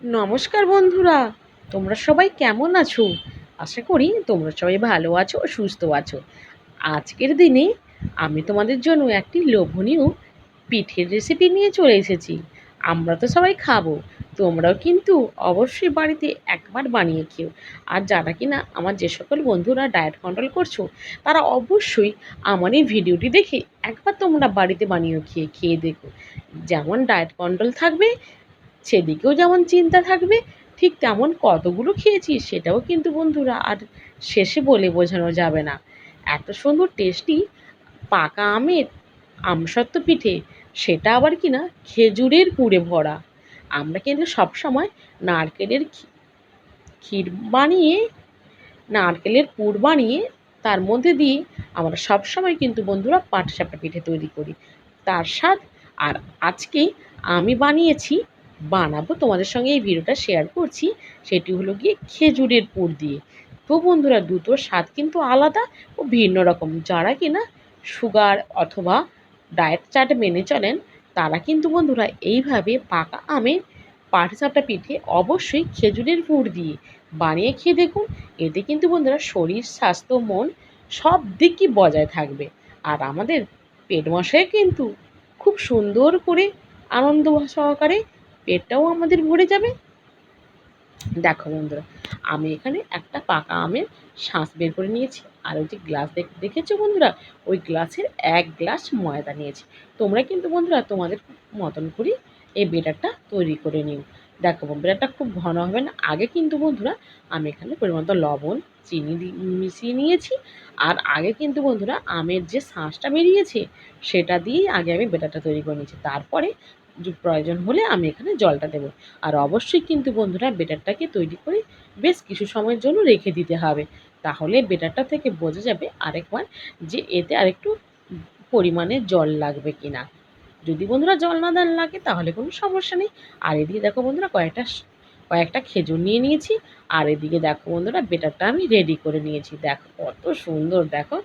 নমস্কার বন্ধুরা, তোমরা সবাই কেমন আছো? আশা করি তোমরা সবাই ভালো আছো সুস্থ আছো। আজকের দিনে আমি তোমাদের জন্য একটি লোভনীয় পিঠের রেসিপি নিয়ে চলে এসেছি। আমরা তো সবাই খাব, তোমরাও কিন্তু অবশ্যই বাড়িতে একবার বানিয়ে খেও। আর যারা কিনা আমার যে সকল বন্ধুরা ডায়েট কন্ট্রোল করছ, তারা অবশ্যই আমার এই ভিডিওটি দেখে একবার তোমরা বাড়িতে বানিয়ে খেয়ে খেয়ে দেখো। যেমন ডায়েট কন্ট্রোল থাকবে সেদিকেও যেমন চিন্তা থাকবে, ঠিক তেমন কতগুলো খেয়েছি সেটাও কিন্তু বন্ধুরা আর শেষে বলে বোঝানো যাবে না। এত সুন্দর টেস্টি পাকা আমের আমসত্ত্ব পিঠে, সেটা আবার কি না খেজুরের পুরে ভরা। আমরা কিন্তু সবসময় নারকেলের ক্ষীর বানিয়ে, নারকেলের পুর বানিয়ে তার মধ্যে দিয়ে আমরা সবসময় কিন্তু বন্ধুরা পাটিসাপটা পিঠে তৈরি করি। তার স্বাদ, আর আজকে আমি বানিয়েছি বানাবো। তোমাদের সঙ্গে এই ভিডিওটা শেয়ার করছি। সেটি হলো গিয়ে খেজুরের পুর দিয়ে। তো বন্ধুরা, দুটোর স্বাদ কিন্তু আলাদা ও ভিন্ন রকম। যারা কিনা সুগার অথবা ডায়েট চার্ট মেনে চলেন, তারা কিন্তু বন্ধুরা এইভাবে পাকা আমের পাটিসাপটা পিঠে অবশ্যই খেজুরের পুর দিয়ে বানিয়ে খেয়ে দেখুন। এতে কিন্তু বন্ধুরা শরীর, স্বাস্থ্য, মন সব দিকই বজায় থাকবে। আর আমাদের পেট মশাই কিন্তু খুব সুন্দর করে আনন্দ সহকারে পেটটাও আমাদের ভরে যাবে। দেখো বন্ধুরা, আমি এখানে একটা পাকা আমের শাঁস বের করে নিয়েছি। আর ওই যে গ্লাস দেখ- দেখেছ বন্ধুরা? ওই গ্লাসের এক গ্লাস ময়দা নিয়েছি। তোমরা কিন্তু বন্ধুরা তোমাদের মতন করে এই বেটারটা তৈরি করে নিও। দেখো বেটারটা খুব ঘন হবে না। আগে কিন্তু বন্ধুরা আমি এখানে পরিমাণ মতো লবণ, চিনি মিশিয়ে নিয়েছি। আর আগে কিন্তু বন্ধুরা আমের যে শাঁসটা বেরিয়েছে, সেটা দিয়েই আগে আমি বেটারটা তৈরি করে নিয়েছি। তারপরে প্রয়োজন হলে আমি এখানে জলটা দেবো। আর অবশ্যই কিন্তু বন্ধুরা বেটারটাকে তৈরি করে বেশ কিছু সময়ের জন্য রেখে দিতে হবে। তাহলে বেটারটা থেকে বোঝা যাবে আরেকবার যে এতে আরেকটু পরিমাণে জল লাগবে কি না যদি বন্ধুরা জল না দেন লাগে তাহলে কোনো সমস্যা নেই। আর এদিকে দেখো বন্ধুরা কয়েকটা কয়েকটা খেজুর নিয়ে নিয়েছি। আর এদিকে দেখো বন্ধুরা বেটারটা আমি রেডি করে নিয়েছি। দেখো কত সুন্দর দেখো,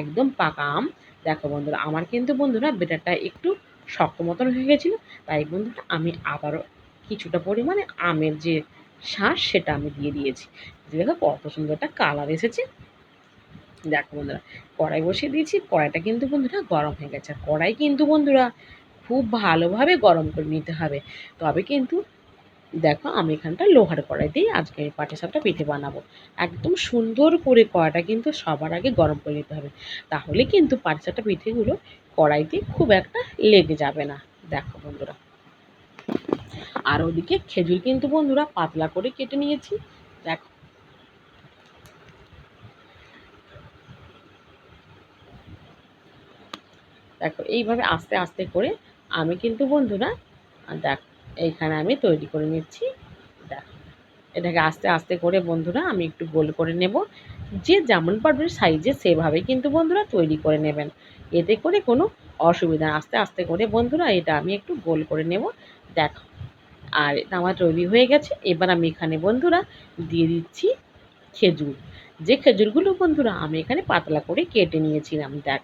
একদম পাকা আম। দেখো বন্ধুরা, আমার কিন্তু বন্ধুরা বেটারটা একটু শক্ত মতন হয়ে গেছিল। তাই বন্ধুরা আমি আবারও কিছুটা পরিমাণে আমের যে শাঁস সেটা আমি দিয়ে দিয়েছি। দেখো, কত সুন্দর একটা কালার এসেছে। দেখো বন্ধুরা, কড়াই বসিয়ে দিয়েছি। কড়াইটা কিন্তু বন্ধুরা গরম হয়ে গেছে। কড়াই কিন্তু বন্ধুরা খুব ভালোভাবে গরম করে নিতে হবে। তবে কিন্তু দেখো, আমি এখানটা লোহার কড়াই কড়াইতেই আজকে এই পাটিসাপটা পিঠে বানাবো। একদম সুন্দর করে কড়াইটা কিন্তু সবার আগে গরম করে নিতে হবে। তাহলে কিন্তু পাটিসাপটা পিঠেগুলো কড়াইতে খুব একটা লেগে যাবে না। দেখো বন্ধুরা। আর ওদিকে খেজুর কিন্তু বন্ধুরা পাতলা করে কেটে নিয়েছি। দেখো। দেখো, এইভাবে আস্তে আস্তে করে আমি কিন্তু বন্ধুরা, দেখ, এইখানে আমি তৈরি করে নিচ্ছি। এটাকে আস্তে আস্তে করে বন্ধুরা আমি একটু গোল করে নেব। যে যেমন পারবে সাইজে সেভাবে কিন্তু বন্ধুরা তৈরি করে নেবেন। এতে করে কোনো অসুবিধা। আস্তে আস্তে করে বন্ধুরা এটা আমি একটু গোল করে নেব। দেখো, আর এটা আমার তৈরি হয়ে গেছে। এবার আমি এখানে বন্ধুরা দিয়ে দিচ্ছি খেজুর। যে খেজুরগুলো বন্ধুরা আমি এখানে পাতলা করে কেটে নিয়েছিলাম, দেখ।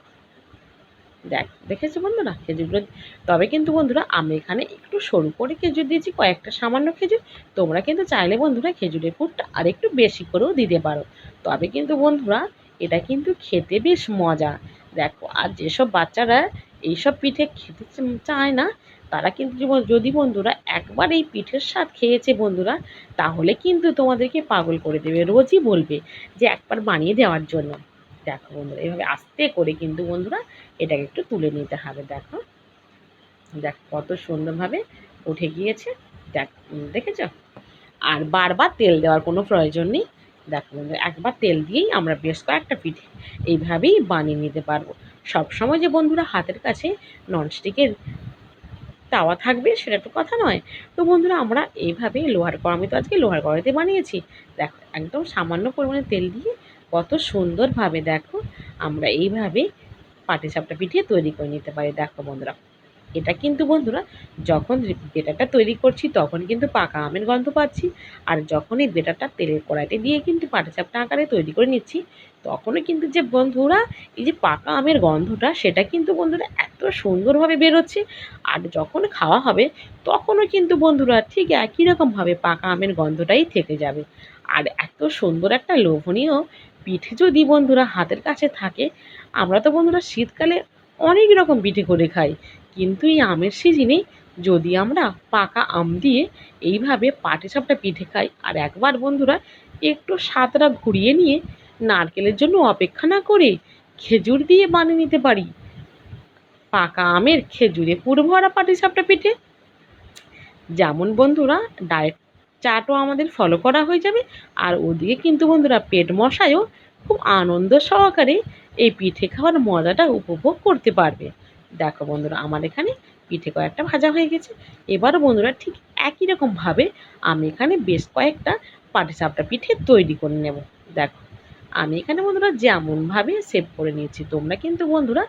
দেখ, দেখেছ বন্ধুরা? খেজুরগুলো তবে কিন্তু বন্ধুরা, আমি এখানে একটু সরু করে খেজুর দিয়েছি, কয়েকটা সামান্য খেজুর। তোমরা কিন্তু চাইলে বন্ধুরা খেজুরের পুরটা আর একটু বেশি করেও দিতে পারো। তবে কিন্তু বন্ধুরা, এটা কিন্তু খেতে বেশ মজা। দেখো, আর যেসব বাচ্চারা এইসব পিঠে খেতে চায় না, তারা কিন্তু যদি বন্ধুরা একবার এই পিঠের স্বাদ খেয়েছে বন্ধুরা, তাহলে কিন্তু তোমাদেরকে পাগল করে দেবে, রোজই বলবে যে একবার বানিয়ে দেওয়ার জন্য। দেখো বন্ধুরা এইভাবে আস্তে করে কিন্তু বন্ধুরা এটাকে একটু তুলে নিতে হবে, দেখো। দেখ কত সুন্দরভাবে উঠে গিয়েছে, দেখ দেখেছ? আর বারবার তেল দেওয়ার কোনো প্রয়োজন নেই। দেখো বন্ধুরা, একবার তেল দিয়েই আমরা বেশ কয়েকটা পিঠে এইভাবেই বানিয়ে নিতে পারব। সবসময় যে বন্ধুরা হাতের কাছে ননস্টিকের তাওয়া থাকবে সেটা তো কথা নয়। তো বন্ধুরা আমরা এইভাবে লোহার কড়া আমি তো আজকে লোহার কড়াইতে বানিয়েছি। দেখো, একদম সামান্য পরিমাণে তেল দিয়ে কত সুন্দরভাবে দেখো আমরা এইভাবে পাটিসাপটা পিঠে তৈরি করে নিতে পারি। দেখো বন্ধুরা, এটা কিন্তু বন্ধুরা যখন বেটারটা তৈরি করছি তখন কিন্তু পাকা আমের গন্ধ পাচ্ছি আর যখন এই বেটারটা তেলের কড়াইতে দিয়ে কিন্তু পাটিসাপটা আকারে তৈরি করে নিচ্ছি তখনও কিন্তু যে বন্ধুরা এই যে পাকা আমের গন্ধটা সেটা কিন্তু বন্ধুরা এত সুন্দরভাবে বেরোচ্ছে আর যখন খাওয়া হবে তখনও কিন্তু বন্ধুরা ঠিক একই রকমভাবে পাকা আমের গন্ধটাই থেকে যাবে। আর এত সুন্দর একটা লোভনীয় পিঠে যদি বন্ধুরা হাতের কাছে থাকে, আমরা তো বন্ধুরা শীতকালে অনেক রকম পিঠে করে খাই। কিন্তু এই আমের সিজনে যদি আমরা পাকা আম দিয়ে এইভাবে পাটিসাপটা পিঠে খাই, আর একবার বন্ধুরা একটু স্বাদটা ঘুরিয়ে নিয়ে নারকেলের জন্য অপেক্ষা না করে খেজুর দিয়ে বানিয়ে নিতে পারি। পাকা আমের খেজুরে পুরো ভরা পাটিসাপটা পিঠে। যেমন বন্ধুরা ডায়েট চাটও আমাদের ফলো করা হয়ে যাবে। আর ওদিকে কিন্তু বন্ধুরা পেট মশায়ও খুব আনন্দ সহকারে এই পিঠে খাওয়ার মজাটা উপভোগ করতে পারবে। দেখো বন্ধুরা, আমার এখানে পিঠে কয়েকটা ভাজা হয়ে গেছে। এবারও বন্ধুরা ঠিক একই রকমভাবে আমি এখানে বেশ কয়েকটা পাটিসাপটা পিঠে তৈরি করে নেব। দেখো আমি এখানে বন্ধুরা যেমনভাবে সেভ করে নিয়েছি, তোমরা কিন্তু বন্ধুরা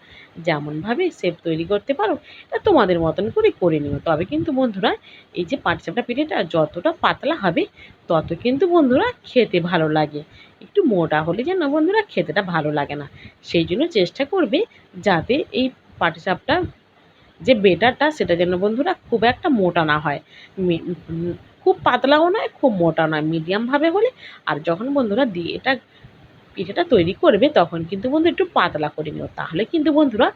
যেমনভাবে সেভ তৈরি করতে পারো, এটা তোমাদের মতন করে করে নিও। তবে কিন্তু বন্ধুরা, এই যে পাটিসাপটা পিঠেটা যতটা পাতলা হবে, তত কিন্তু বন্ধুরা খেতে ভালো লাগে। একটু মোটা হলে যেন বন্ধুরা খেতেটা ভালো লাগে না। সেই জন্য চেষ্টা করবে যাতে এই পাটিসাপটা যে বেটারটা, সেটা যেন বন্ধুরা খুব একটা মোটা না হয়। খুব পাতলাও নয়, খুব মোটা নয়। মিডিয়ামভাবে হলে, আর যখন বন্ধুরা দিয়ে এটা পিঠেটা তৈরি করবে, তখন কিন্তু বন্ধু একটু পাতলা করে নিও। তাহলে কিন্তু বন্ধুরা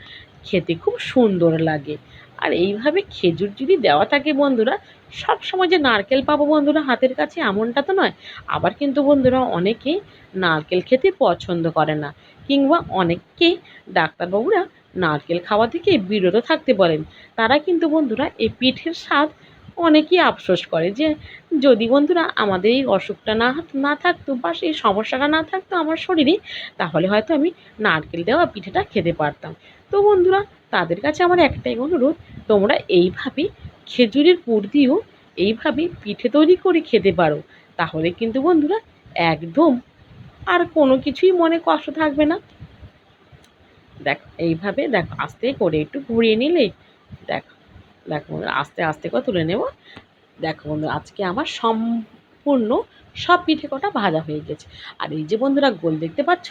খেতে খুব সুন্দর লাগে। আর এইভাবে খেজুর যদি দেওয়া থাকে বন্ধুরা সব সময় যে নারকেল পাবো বন্ধুরা হাতের কাছে এমনটা তো নয়। আবার কিন্তু বন্ধুরা অনেকে নারকেল খেতে পছন্দ করে না, কিংবা অনেককে ডাক্তারবাবুরা নারকেল খাওয়া থেকে বিরত থাকতে বলেন। তারা কিন্তু বন্ধুরা এই পিঠের স্বাদ অনেকেই আফসোস করে যে, যদি বন্ধুরা আমাদের এই অসুখটা না না থাকতো বা সেই সমস্যাটা না থাকতো আমার শরীরে, তাহলে হয়তো আমি নারকেল দেওয়া পিঠেটা খেতে পারতাম। তো বন্ধুরা, তাদের কাছে আমার একটাই অনুরোধ, তোমরা এইভাবে খেজুরের পুর দিয়েও এইভাবে পিঠে তৈরি করে খেতে পারো। তাহলে কিন্তু বন্ধুরা একদম আর কোনো কিছুই মনে কষ্ট থাকবে না। দেখ, এইভাবে দেখ, আস্তে করে একটু ঘুরিয়ে নিলে, দেখ দেখো বন্ধুরা, আস্তে আস্তে করে তুলে নেব। দেখো বন্ধু আজকে আমার সম্পূর্ণ সব পিঠে কটা ভাজা হয়ে গেছে। আর এই যে বন্ধুরা, গোল দেখতে পাচ্ছ?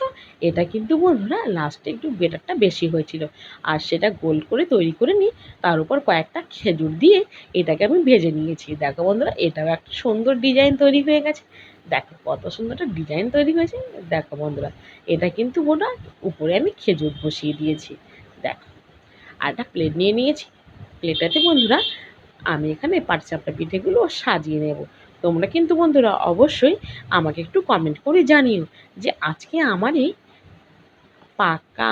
এটা কিন্তু বন্ধুরা লাস্টে একটু বেটারটা বেশি হয়েছিল। আর সেটা গোল করে তৈরি করে নিই, তার উপর কয়েকটা খেজুর দিয়ে এটাকে আমি ভেজে নিয়েছি। দেখো বন্ধুরা, এটাও একটা সুন্দর ডিজাইন তৈরি হয়ে গেছে। দেখো কত সুন্দর একটা ডিজাইন তৈরি হয়েছে। দেখো বন্ধুরা, এটা কিন্তু বোনা উপরে আমি খেজুর বসিয়ে দিয়েছি। দেখো, আর একটা প্লেট নিয়ে নিয়েছি। প্লেটাতে, বন্ধুরা, আমি এখানে পাটচাপটা পিঠেগুলো সাজিয়ে নেব। তোমরা কিন্তু, বন্ধুরা, অবশ্যই আমাকে একটু কমেন্ট করে জানিও যে আজকে আমার এই পাকা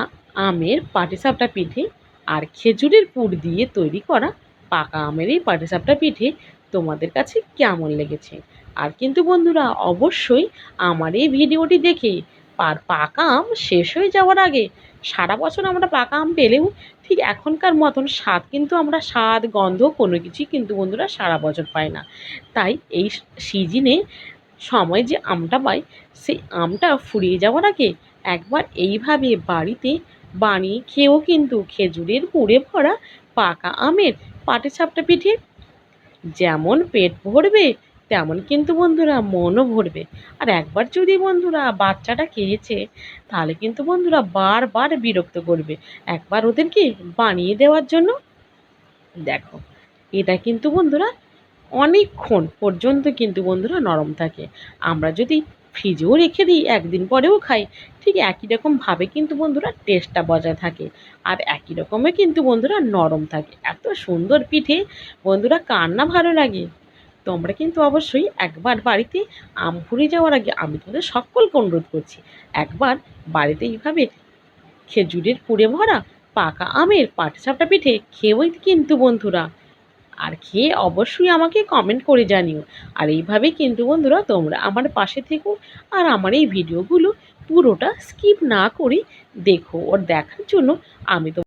আমের পাটিসাপটা পিঠে আর খেজুরের পুর দিয়ে তৈরি করা পাকা আমের এই পাটিসাপটা পিঠে তোমাদের কাছে কেমন লেগেছে? আর কিন্তু, বন্ধুরা, অবশ্যই আমার এই ভিডিওটি দেখে পার পাকা আম শেষ হয়ে যাওয়ার আগে সারা বছর আমরা পাকা আম পেলেও ঠিক এখনকার মতন স্বাদ কিন্তু আমরা স্বাদ, গন্ধ কোনো কিছুই কিন্তু বন্ধুরা সারা বছর পাই না। তাই এই সিজনে সময় যে আমটা পাই, সেই আমটা ফুরিয়ে যাওয়ার আগে একবার এইভাবে বাড়িতে বানিয়ে খেয়েও কিন্তু খেজুরের পুড়ে ভরা পাকা আমের পাটিসাপটা পিঠে যেমন পেট ভরবে তেমন কিন্তু বন্ধুরা মনও ভরবে। আর একবার যদি বন্ধুরা বাচ্চাটা খেয়েছে, তাহলে কিন্তু বন্ধুরা বারবার বিরক্ত করবে। একবার ওদেরকে বানিয়ে দেওয়ার জন্য। দেখো, এটা কিন্তু বন্ধুরা অনেকক্ষণ পর্যন্ত কিন্তু বন্ধুরা নরম থাকে। আমরা যদি ফ্রিজেও রেখে দিই, একদিন পরেও খাই, ঠিক একই রকমভাবে কিন্তু বন্ধুরা টেস্টটা বজায় থাকে। আর একই রকমে কিন্তু বন্ধুরা নরম থাকে। এত সুন্দর পিঠে বন্ধুরা কার না ভালো লাগে? তোমরা কিন্তু অবশ্যই একবার বাড়িতে আম ফুরিয়ে যাওয়ার আগে আমি তোমাদের সকলকে অনুরোধ করছি, একবার বাড়িতে এইভাবে খেজুরের পুড়ে ভরা পাকা আমের পাটিসাপটা পিঠে খেয়েই কিন্তু বন্ধুরা, আর খেয়ে অবশ্যই আমাকে কমেন্ট করে জানিও। আর এইভাবে কিন্তু বন্ধুরা তোমরা আমার পাশে থেকো আর আমার এই ভিডিওগুলো পুরোটা স্কিপ না করে দেখো, ওর দেখার জন্য আমি তো